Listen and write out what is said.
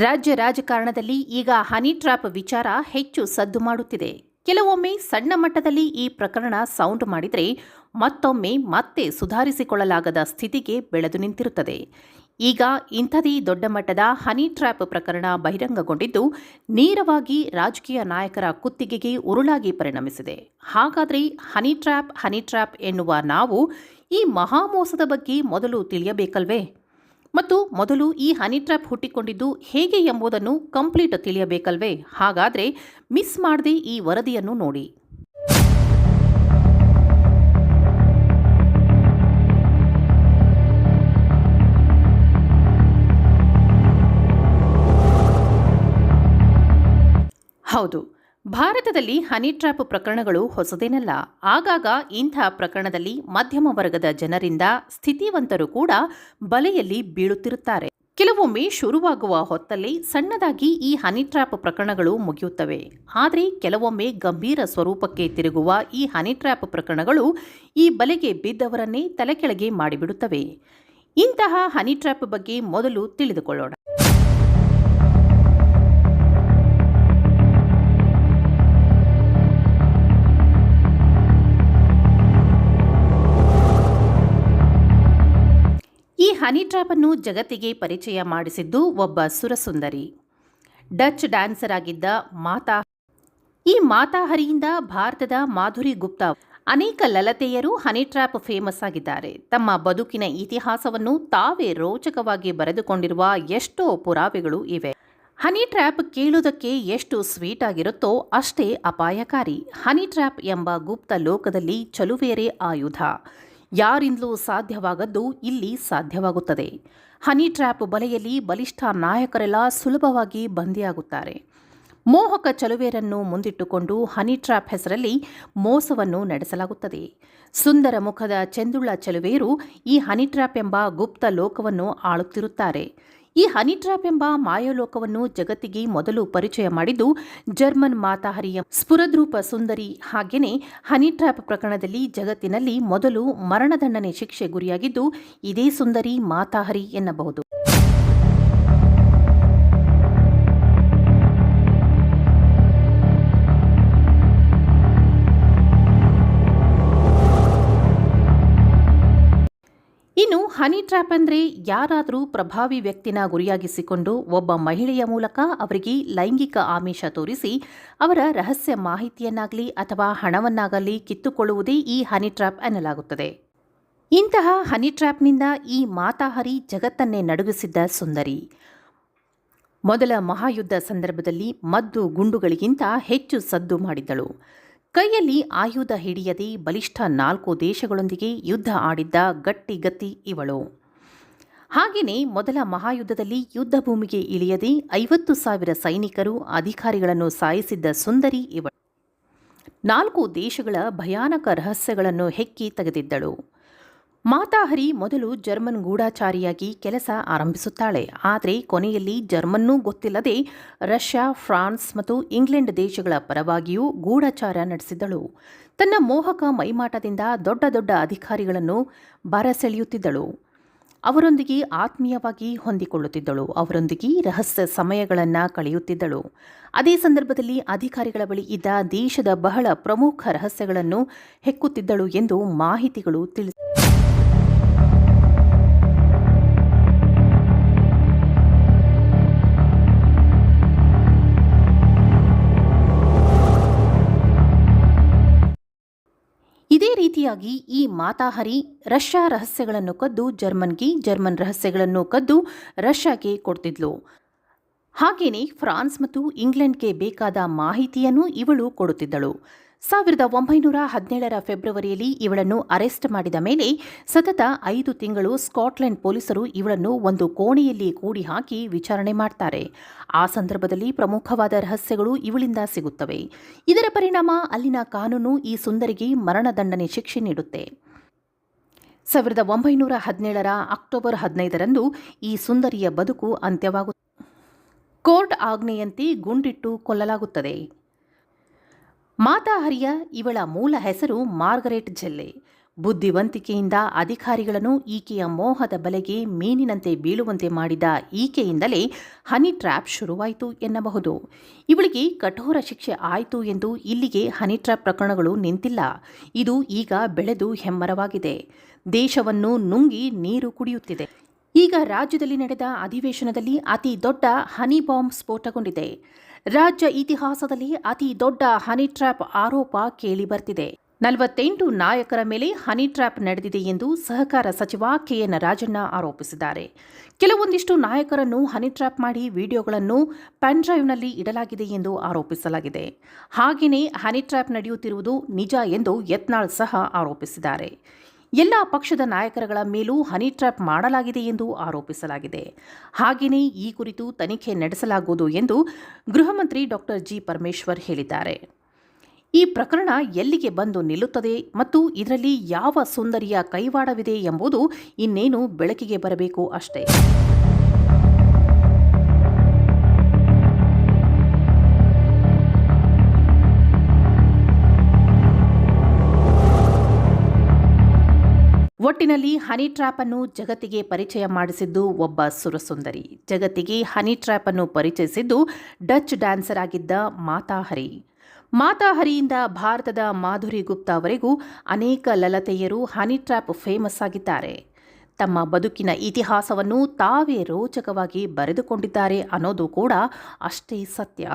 ರಾಜ್ಯ ರಾಜಕಾರಣದಲ್ಲಿ ಈಗ ಹನಿ ಟ್ರ್ಯಾಪ್ ವಿಚಾರ ಹೆಚ್ಚು ಸದ್ದು ಮಾಡುತ್ತಿದೆ. ಕೆಲವೊಮ್ಮೆ ಸಣ್ಣ ಮಟ್ಟದಲ್ಲಿ ಈ ಪ್ರಕರಣ ಸೌಂಡ್ ಮಾಡಿದರೆ ಮತ್ತೊಮ್ಮೆ ಮತ್ತೆ ಸುಧಾರಿಸಿಕೊಳ್ಳಲಾಗದ ಸ್ಥಿತಿಗೆ ಬೆಳೆದು ನಿಂತಿರುತ್ತದೆ. ಈಗ ಇಂಥದೇ ದೊಡ್ಡ ಮಟ್ಟದ ಹನಿ ಟ್ರ್ಯಾಪ್ ಪ್ರಕರಣ ಬಹಿರಂಗಗೊಂಡಿದ್ದು ನೇರವಾಗಿ ರಾಜಕೀಯ ನಾಯಕರ ಕುತ್ತಿಗೆಗೆ ಉರುಳಾಗಿ ಪರಿಣಮಿಸಿದೆ. ಹಾಗಾದರೆ ಹನಿ ಟ್ರ್ಯಾಪ್ ಹನಿ ಟ್ರ್ಯಾಪ್ ಎನ್ನುವ ನಾವು ಈ ಮಹಾಮೋಸದ ಬಗ್ಗೆ ಮೊದಲು ತಿಳಿಯಬೇಕಲ್ವೇ? ಮತ್ತು ಮೊದಲು ಈ ಹನಿ ಟ್ರ್ಯಾಪ್ ಹುಟ್ಟಿಕೊಂಡಿದ್ದು ಹೇಗೆ ಎಂಬುದನ್ನು ಕಂಪ್ಲೀಟ್ ತಿಳಿಯಬೇಕಲ್ವೇ? ಹಾಗಾದರೆ ಮಿಸ್ ಮಾಡದೆ ಈ ವರದಿಯನ್ನು ನೋಡಿ. ಹೌದು. ಭಾರತದಲ್ಲಿ ಹನಿ ಟ್ರ್ಯಾಪ್ ಪ್ರಕರಣಗಳು ಹೊಸದೇನಲ್ಲ. ಆಗಾಗ ಇಂಥ ಪ್ರಕರಣದಲ್ಲಿ ಮಧ್ಯಮ ವರ್ಗದ ಜನರಿಂದ ಸ್ಥಿತಿವಂತರು ಕೂಡ ಬಲೆಯಲ್ಲಿ ಬೀಳುತ್ತಿರುತ್ತಾರೆ. ಕೆಲವೊಮ್ಮೆ ಶುರುವಾಗುವ ಹೊತ್ತಲ್ಲಿ ಸಣ್ಣದಾಗಿ ಈ ಹನಿ ಟ್ರ್ಯಾಪ್ ಪ್ರಕರಣಗಳು ಮುಗಿಯುತ್ತವೆ. ಆದರೆ ಕೆಲವೊಮ್ಮೆ ಗಂಭೀರ ಸ್ವರೂಪಕ್ಕೆ ತಿರುಗುವ ಈ ಹನಿ ಟ್ರ್ಯಾಪ್ ಪ್ರಕರಣಗಳು ಈ ಬಲೆಗೆ ಬಿದ್ದವರನ್ನೇ ತಲೆಕೆಳಗೆ ಮಾಡಿಬಿಡುತ್ತವೆ. ಇಂತಹ ಹನಿ ಟ್ರ್ಯಾಪ್ ಬಗ್ಗೆ ಮೊದಲು ತಿಳಿದುಕೊಳ್ಳೋಣ. ಹನಿ ಟ್ರ್ಯಾಪ್ ಅನ್ನು ಜಗತ್ತಿಗೆ ಪರಿಚಯ ಮಾಡಿಸಿದ್ದು ಒಬ್ಬ ಸುರಸುಂದರಿ. ಡಚ್ ಡ್ಯಾನ್ಸರ್ ಆಗಿದ್ದ ಮಾತಾ, ಈ ಮಾತಾಹರಿಯಿಂದ ಭಾರತದ ಮಾಧುರಿ ಗುಪ್ತಾ ಅನೇಕ ಲಲತೆಯರು ಹನಿ ಟ್ರ್ಯಾಪ್ ಫೇಮಸ್ ಆಗಿದ್ದಾರೆ. ತಮ್ಮ ಬದುಕಿನ ಇತಿಹಾಸವನ್ನು ತಾವೇ ರೋಚಕವಾಗಿ ಬರೆದುಕೊಂಡಿರುವ ಎಷ್ಟೋ ಪುರಾವೆಗಳು ಇವೆ. ಹನಿ ಟ್ರ್ಯಾಪ್ ಕೇಳುವುದಕ್ಕೆ ಎಷ್ಟು ಸ್ವೀಟ್ ಆಗಿರುತ್ತೋ ಅಷ್ಟೇ ಅಪಾಯಕಾರಿ. ಹನಿ ಟ್ರ್ಯಾಪ್ ಎಂಬ ಗುಪ್ತ ಲೋಕದಲ್ಲಿ ಚಲುವೇರೆ ಆಯುಧ. ಯಾರಿಂದಲೂ ಸಾಧ್ಯವಾಗದ್ದು ಇಲ್ಲಿ ಸಾಧ್ಯವಾಗುತ್ತದೆ. ಹನಿ ಟ್ರ್ಯಾಪ್ ಬಲೆಯಲ್ಲಿ ಬಲಿಷ್ಠ ನಾಯಕರೆಲ್ಲ ಸುಲಭವಾಗಿ ಬಂದಿಯಾಗುತ್ತಾರೆ ಮೋಹಕ ಚಲುವೆಯರನ್ನು ಮುಂದಿಟ್ಟುಕೊಂಡು ಹನಿ ಟ್ರ್ಯಾಪ್ ಹೆಸರಲ್ಲಿ ಮೋಸವನ್ನು ನಡೆಸಲಾಗುತ್ತದೆ. ಸುಂದರ ಮುಖದ ಚೆಂದುಳ್ಳ ಚಲುವೆಯರು ಈ ಹನಿ ಟ್ರ್ಯಾಪ್ ಎಂಬ ಗುಪ್ತ ಲೋಕವನ್ನು ಆಳುತ್ತಿರುತ್ತಾರೆ. ಈ ಹನಿ ಟ್ರ್ಯಾಪ್ ಎಂಬ ಮಾಯೋಲೋಕವನ್ನು ಜಗತ್ತಿಗೆ ಮೊದಲು ಪರಿಚಯ ಮಾಡಿದ್ದು ಜರ್ಮನ್ ಮಾತಾಹರಿಯ ಸ್ಫುರದ್ರೂಪ ಸುಂದರಿ ಹಾಗೇನೆ ಹನಿ ಟ್ರ್ಯಾಪ್ ಪ್ರಕರಣದಲ್ಲಿ ಜಗತ್ತಿನಲ್ಲಿ ಮೊದಲು ಮರಣದಂಡನೆ ಶಿಕ್ಷೆ ಗುರಿಯಾಗಿದ್ದು ಇದೇ ಸುಂದರಿ ಮಾತಾಹರಿ ಎನ್ನಬಹುದು. ಹನಿ ಟ್ರ್ಯಾಪ್ ಅಂದರೆ ಯಾರಾದರೂ ಪ್ರಭಾವಿ ವ್ಯಕ್ತಿನ ಗುರಿಯಾಗಿಸಿಕೊಂಡು ಒಬ್ಬ ಮಹಿಳೆಯ ಮೂಲಕ ಅವರಿಗೆ ಲೈಂಗಿಕ ಆಮಿಷ ತೋರಿಸಿ ಅವರ ರಹಸ್ಯ ಮಾಹಿತಿಯನ್ನಾಗಲಿ ಅಥವಾ ಹಣವನ್ನಾಗಲಿ ಕಿತ್ತುಕೊಳ್ಳುವುದೇ ಈ ಹನಿ ಟ್ರ್ಯಾಪ್ ಎನ್ನಲಾಗುತ್ತದೆ. ಇಂತಹ ಹನಿ ಟ್ರ್ಯಾಪ್ನಿಂದ ಈ ಮಾತಾಹರಿ ಜಗತ್ತನ್ನೇ ನಡುಗಿಸಿದ್ದ ಸುಂದರಿ. ಮೊದಲ ಮಹಾಯುದ್ಧ ಸಂದರ್ಭದಲ್ಲಿ ಮದ್ದು ಗುಂಡುಗಳಿಗಿಂತ ಹೆಚ್ಚು ಸದ್ದು ಮಾಡಿದ್ದಳು. ಕೈಯಲ್ಲಿ ಆಯುಧ ಹಿಡಿಯದೆ ಬಲಿಷ್ಠ ನಾಲ್ಕು ದೇಶಗಳೊಂದಿಗೆ ಯುದ್ಧ ಆಡಿದ್ದ ಗಟ್ಟಿಗತ್ತಿ ಇವಳು. ಹಾಗೆಯೇ ಮೊದಲ ಮಹಾಯುದ್ಧದಲ್ಲಿ ಯುದ್ಧ ಭೂಮಿಗೆ ಇಳಿಯದೆ ಐವತ್ತು ಸಾವಿರ ಸೈನಿಕರು ಅಧಿಕಾರಿಗಳನ್ನು ಸಾಯಿಸಿದ್ದ ಸುಂದರಿ ಇವಳು. ನಾಲ್ಕು ದೇಶಗಳ ಭಯಾನಕ ರಹಸ್ಯಗಳನ್ನು ಹೆಕ್ಕಿ ತೆಗೆದಿದ್ದಳು. ಮಾತಾಹರಿ ಮೊದಲು ಜರ್ಮನ್ ಗೂಢಾಚಾರಿಯಾಗಿ ಕೆಲಸ ಆರಂಭಿಸುತ್ತಾಳೆ. ಆದರೆ ಕೊನೆಯಲ್ಲಿ ಜರ್ಮನ್ನೂ ಗೊತ್ತಿಲ್ಲದೆ ರಷ್ಯಾ, ಫ್ರಾನ್ಸ್ ಮತ್ತು ಇಂಗ್ಲೆಂಡ್ ದೇಶಗಳ ಪರವಾಗಿಯೂ ಗೂಢಚಾರ ನಡೆಸಿದ್ದಳು ತನ್ನ ಮೋಹಕ ಮೈಮಾಟದಿಂದ ದೊಡ್ಡ ದೊಡ್ಡ ಅಧಿಕಾರಿಗಳನ್ನು ಬರಸೆಳೆಯುತ್ತಿದ್ದಳು. ಅವರೊಂದಿಗೆ ಆತ್ಮೀಯವಾಗಿ ಹೊಂದಿಕೊಳ್ಳುತ್ತಿದ್ದಳು. ಅವರೊಂದಿಗೆ ರಹಸ್ಯ ಸಮಯಗಳನ್ನು ಕಳೆಯುತ್ತಿದ್ದಳು. ಅದೇ ಸಂದರ್ಭದಲ್ಲಿ ಅಧಿಕಾರಿಗಳ ಬಳಿ ಇದ್ದ ದೇಶದ ಬಹಳ ಪ್ರಮುಖ ರಹಸ್ಯಗಳನ್ನು ಹೆಕ್ಕುತ್ತಿದ್ದಳು ಎಂದು ಮಾಹಿತಿಗಳು ತಿಳಿಸಿವೆ. ಇದೇ ರೀತಿಯಾಗಿ ಈ ಮಾತಾಹರಿ ರಷ್ಯಾ ರಹಸ್ಯಗಳನ್ನು ಕದ್ದು ಜರ್ಮನ್ಗೆ ಜರ್ಮನ್ ರಹಸ್ಯಗಳನ್ನು ಕದ್ದು ರಷ್ಯಾಗೆ ಕೊಡ್ತಿದ್ಲು. ಹಾಗೆಯೇ ಫ್ರಾನ್ಸ್ ಮತ್ತು ಇಂಗ್ಲೆಂಡ್ಗೆ ಬೇಕಾದ ಮಾಹಿತಿಯನ್ನು ಇವಳು ಕೊಡುತ್ತಿದ್ದಳು. ಸಾವಿರದ ಒಂಬೈನೂರ ಹದಿನೇಳರ ಫೆಬ್ರವರಿಯಲ್ಲಿ ಇವಳನ್ನು ಅರೆಸ್ಟ್ ಮಾಡಿದ ಮೇಲೆ ಸತತ ಐದು ತಿಂಗಳು ಸ್ಕಾಟ್ಲೆಂಡ್ ಪೊಲೀಸರು ಇವಳನ್ನು ಒಂದು ಕೋಣೆಯಲ್ಲಿ ಕೂಡಿ ಹಾಕಿ ವಿಚಾರಣೆ ಮಾಡ್ತಾರೆ. ಆ ಸಂದರ್ಭದಲ್ಲಿ ಪ್ರಮುಖವಾದ ರಹಸ್ಯಗಳು ಇವಳಿಂದ ಸಿಗುತ್ತವೆ. ಇದರ ಪರಿಣಾಮ ಅಲ್ಲಿನ ಕಾನೂನು ಈ ಸುಂದರಿಗೆ ಮರಣದಂಡನೆ ಶಿಕ್ಷೆ ನೀಡುತ್ತೆ. ಸಾವಿರದ ಒಂಬೈನೂರ ಹದಿನೇಳರ ಅಕ್ಟೋಬರ್ ಹದಿನೈದರಂದು ಈ ಸುಂದರಿಯ ಬದುಕು ಅಂತ್ಯವಾಗುತ್ತದೆ ಕೋರ್ಟ್ ಆಜ್ಞೆಯಂತೆ ಗುಂಡಿಟ್ಟು ಕೊಲ್ಲಲಾಗುತ್ತದೆ. ಮಾತಾಹರಿಯ ಇವಳ ಮೂಲ ಹೆಸರು ಮಾರ್ಗರೆಟ್ ಜೆಲ್ಲೆ ಬುದ್ಧಿವಂತಿಕೆಯಿಂದ ಅಧಿಕಾರಿಗಳನ್ನು ಈಕೆಯ ಮೋಹದ ಬಲೆಗೆ ಮೀನಿನಂತೆ ಬೀಳುವಂತೆ ಮಾಡಿದ ಈಕೆಯಿಂದಲೇ ಹನಿ ಟ್ರ್ಯಾಪ್ ಶುರುವಾಯಿತು ಎನ್ನಬಹುದು. ಇವಳಿಗೆ ಕಠೋರ ಶಿಕ್ಷೆ ಆಯಿತು ಎಂದು ಇಲ್ಲಿಗೆ ಹನಿ ಟ್ರ್ಯಾಪ್ ಪ್ರಕರಣಗಳು ನಿಂತಿಲ್ಲ. ಇದು ಈಗ ಬೆಳೆದು ಹೆಮ್ಮರವಾಗಿದೆ. ದೇಶವನ್ನು ನುಂಗಿ ನೀರು ಕುಡಿಯುತ್ತಿದೆ. ಈಗ ರಾಜ್ಯದಲ್ಲಿ ನಡೆದ ಅಧಿವೇಶನದಲ್ಲಿ ಅತಿ ದೊಡ್ಡ ಹನಿ ಬಾಂಬ್ ಸ್ಫೋಟಗೊಂಡಿದೆ. ರಾಜ್ಯ ಇತಿಹಾಸದಲ್ಲಿ ಅತಿ ದೊಡ್ಡ ಹನಿ ಟ್ರ್ಯಾಪ್ ಆರೋಪ ಕೇಳಿಬರ್ತಿದೆ ನಲವತ್ತೆಂಟು ನಾಯಕರ ಮೇಲೆ ಹನಿ ಟ್ರ್ಯಾಪ್ ನಡೆದಿದೆ ಎಂದು ಸಹಕಾರ ಸಚಿವ ಕೆಎನ್ ರಾಜಣ್ಣ ಆರೋಪಿಸಿದ್ದಾರೆ. ಕೆಲವೊಂದಿಷ್ಟು ನಾಯಕರನ್ನು ಹನಿ ಟ್ರ್ಯಾಪ್ ಮಾಡಿ ವಿಡಿಯೋಗಳನ್ನು ಪೆನ್ ಡ್ರೈವ್ನಲ್ಲಿ ಇಡಲಾಗಿದೆ ಎಂದು ಆರೋಪಿಸಲಾಗಿದೆ. ಹಾಗೆಯೇ ಹನಿ ಟ್ರ್ಯಾಪ್ ನಡೆಯುತ್ತಿರುವುದು ನಿಜ ಎಂದು ಯತ್ನಾಳ್ ಸಹ ಆರೋಪಿಸಿದ್ದಾರೆ. ಎಲ್ಲ ಪಕ್ಷದ ನಾಯಕರುಗಳ ಮೇಲೂ ಹನಿ ಟ್ರ್ಯಾಪ್ ಮಾಡಲಾಗಿದೆ ಎಂದು ಆರೋಪಿಸಲಾಗಿದೆ. ಹಾಗೆಯೇ ಈ ಕುರಿತು ತನಿಖೆ ನಡೆಸಲಾಗುವುದು ಎಂದು ಗೃಹ ಮಂತ್ರಿ ಡಾಕ್ಟರ್ ಜಿ. ಪರಮೇಶ್ವರ್ ಹೇಳಿದ್ದಾರೆ. ಈ ಪ್ರಕರಣ ಎಲ್ಲಿಗೆ ಬಂದು ನಿಲ್ಲುತ್ತದೆ ಮತ್ತು ಇದರಲ್ಲಿ ಯಾವ ಸುಂದರಿಯ ಕೈವಾಡವಿದೆ ಎಂಬುದು ಇನ್ನೇನು ಬೆಳಕಿಗೆ ಬರಬೇಕು ಅಷ್ಟೇ. ಒಟ್ಟಿನಲ್ಲಿ ಹನಿ ಟ್ರ್ಯಾಪ್ ಅನ್ನು ಜಗತ್ತಿಗೆ ಪರಿಚಯ ಮಾಡಿಸಿದ್ದು ಒಬ್ಬ ಸುರಸುಂದರಿ. ಜಗತ್ತಿಗೆ ಹನಿ ಟ್ರ್ಯಾಪ್ ಅನ್ನು ಪರಿಚಯಿಸಿದ್ದು ಡಚ್ ಡ್ಯಾನ್ಸರ್ ಆಗಿದ್ದ ಮಾತಾಹರಿ. ಮಾತಾಹರಿಯಿಂದ ಭಾರತದ ಮಾಧುರಿ ಗುಪ್ತಾವರೆಗೂ ಅನೇಕ ಲಲತೆಯರು ಹನಿ ಟ್ರ್ಯಾಪ್ ಫೇಮಸ್ ಆಗಿದ್ದಾರೆ. ತಮ್ಮ ಬದುಕಿನ ಇತಿಹಾಸವನ್ನು ತಾವೇ ರೋಚಕವಾಗಿ ಬರೆದುಕೊಂಡಿದ್ದಾರೆ ಅನ್ನೋದು ಕೂಡ ಅಷ್ಟೇ ಸತ್ಯ.